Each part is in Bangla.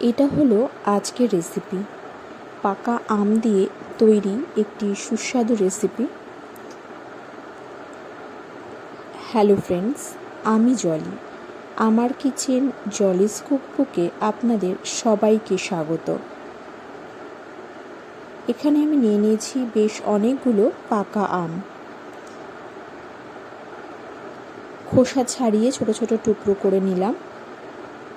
এটা হলো আজকের রেসিপি পাকা আম দিয়ে তৈরি একটি সুস্বাদু রেসিপি হ্যালো ফ্রেন্ডস আমি জলি আমার কিচেন জলিস কুকবুকে আপনাদের সবাইকে স্বাগত। এখানে আমি নিয়ে নিয়েছি বেশ অনেকগুলো পাকা আম। খোসা ছাড়িয়ে ছোট ছোট টুকরো করে নিলাম।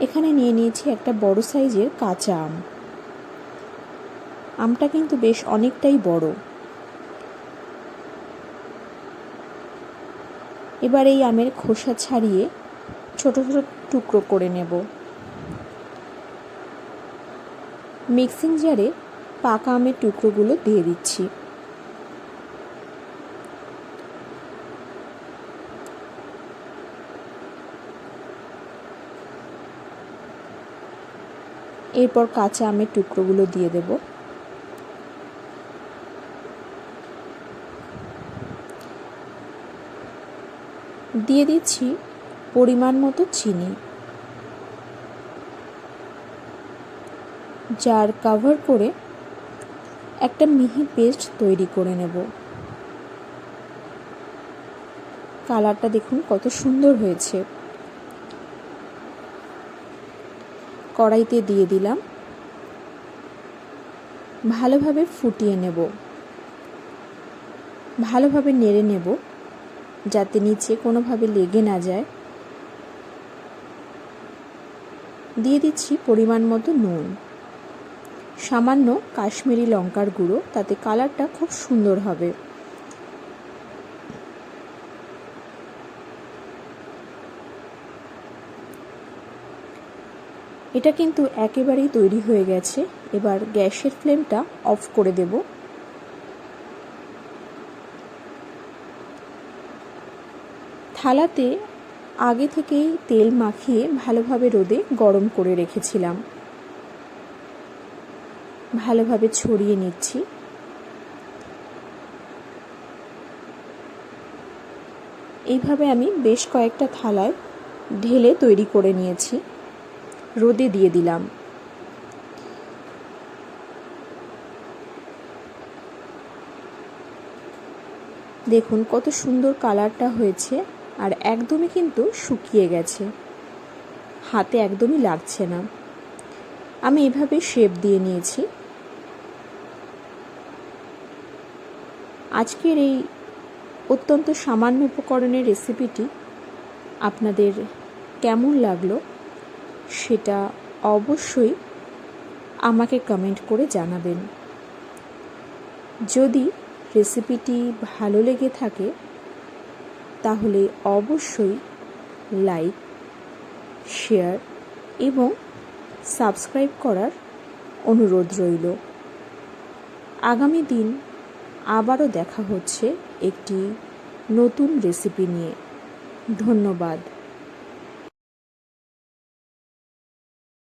এখানে নিয়ে নিয়েছি একটা বড় সাইজের কাঁচা আম। আমটা কিন্তু বেশ অনেকটাই বড়। এবার এই আমের খোসা ছাড়িয়ে ছোট ছোট টুকরো করে নেব। মিক্সিং জারে পাকা আমের টুকরোগুলো দিয়ে দিচ্ছি। এরপর কাঁচা আমের টুকরোগুলো দিয়ে দেব। দিয়ে দিচ্ছি পরিমাণ মতো চিনি। জার কাভার করে একটা মিহি পেস্ট তৈরি করে নেব। কালারটা দেখুন কত সুন্দর হয়েছে। কড়াইতে দিয়ে দিলাম। ভালোভাবে ফুটিয়ে নেব। ভালোভাবে নেড়ে নেব যাতে নিচে কোনোভাবে লেগে না যায়। দিয়ে দিচ্ছি পরিমাণ মতো নুন। সামান্য কাশ্মীরি লঙ্কার গুঁড়ো, তাতে কালারটা খুব সুন্দর হবে। এটা কিন্তু একেবারেই তৈরি হয়ে গেছে। এবার গ্যাসের ফ্লেমটা অফ করে দেব। থালাতে আগে থেকেই তেল মাখিয়ে ভালোভাবে রোদে গরম করে রেখেছিলাম। ভালোভাবে ছড়িয়ে নিচ্ছি। এইভাবে আমি বেশ কয়েকটা থালায় ঢেলে তৈরি করে নিয়েছি। রোদে দিয়ে দিলাম। দেখুন কত সুন্দর কালারটা হয়েছে আর একদমই কিন্তু শুকিয়ে গেছে। হাতে একদমই লাগছে না। আমি এভাবে শেপ দিয়ে নিয়েছি। আজকের এই অত্যন্ত সামান্য উপকরণের রেসিপিটি আপনাদের কেমন লাগল? সেটা অবশ্যই আমাকে কমেন্ট করে জানাবেন। যদি রেসিপিটি ভালো লেগে থাকে, তাহলে অবশ্যই লাইক শেয়ার এবং সাবস্ক্রাইব করার অনুরোধ রইল। আগামী দিন আবারও দেখা হচ্ছে একটি নতুন রেসিপি নিয়ে। ধন্যবাদ।